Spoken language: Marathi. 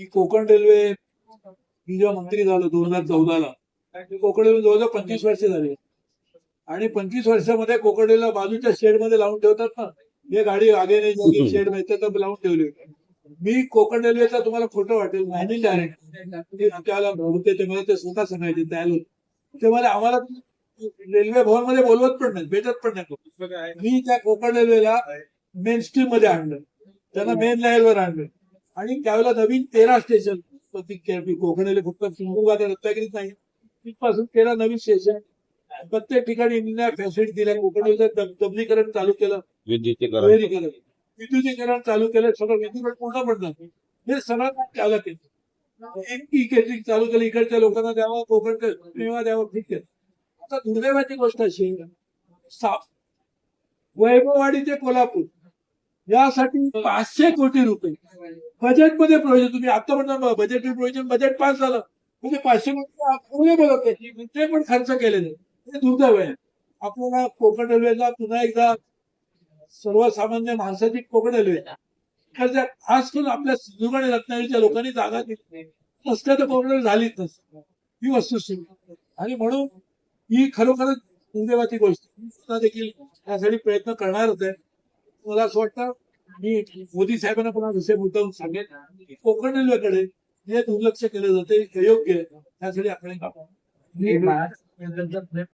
की कोकण रेल्वे मी जेव्हा मंत्री झालो दोन हजार चौदाला कोकण रेल्वे जवळजवळ पंचवीस वर्ष झाली. आणि पंचवीस वर्षामध्ये कोकण रेल्वेला बाजूच्या शेडमध्ये लावून ठेवतात ना हे गाडी आगे नाही शेडमध्ये तर लावून ठेवली. होती. मी कोकण रेल्वेचा तुम्हाला खोटं वाटेल मॅनेज डायरेक्ट त्याला होते ते मला ते स्वतः सांगायचे त्याला ते मला आम्हाला रेल्वे भवनमध्ये बोलवत पण नाही भेटत पण नाही मी त्या कोकण रेल्वेला मेन स्ट्रीममध्ये आणलं. त्यांना मेन लाईनवर आणलं. आणि त्यावेळेला नवीन तेरा स्टेशन कोकण रेल्वे फक्त सिंधुदुर्ग आणि रत्नागिरीत नाही. तिथपासून तेरा नवीन स्टेशन प्रत्येक ठिकाणी फॅसिलिटी दिल्या. कोकण रेल्वेचं डबलीकरण चालू केलं. विद्युतीकरण. विद्युतीकरण. विद्युतीकरण चालू केलं. सगळं विद्युत पूर्ण पडलं हे सगळं काम एक ई केटरिंग चालू केलं. इकडच्या लोकांना द्यावं कोकण किंवा द्यावं. ठीक आहे. आता दुर्दैवाची गोष्ट अशी वैभववाडी ते कोल्हापूर. यासाठी पाचशे कोटी रुपये. बजेटमध्ये प्रोव्हिजन तुम्ही आता म्हणता बजेट प्रोव्हिजन बजेट पास झालं. म्हणजे पाचशे कोटी बघत नाही. ते पण खर्च केलेले. हे दुर्दैव आहे. आपल्याला कोकण रेल्वेला पुन्हा एकदा सर्वसामान्य माणसाची कोकण रेल्वे खास करून आपल्या आणि रत्नागिरीच्या लोकांनी जागा घेतली. नसत्या तर कोकण झालीच नसते ही वस्तुस्थिती. आणि म्हणून ही खरोखरच दुर्दैवाची गोष्ट. देखील यासाठी प्रयत्न करणारच आहे. मला असं वाटतं मी मोदी साहेबांना पुन्हा विषय मुद्दाम सांगेन कोकण रेल्वेकडे जे दुर्लक्ष केलं जाते योग्य आहे. त्यासाठी आपण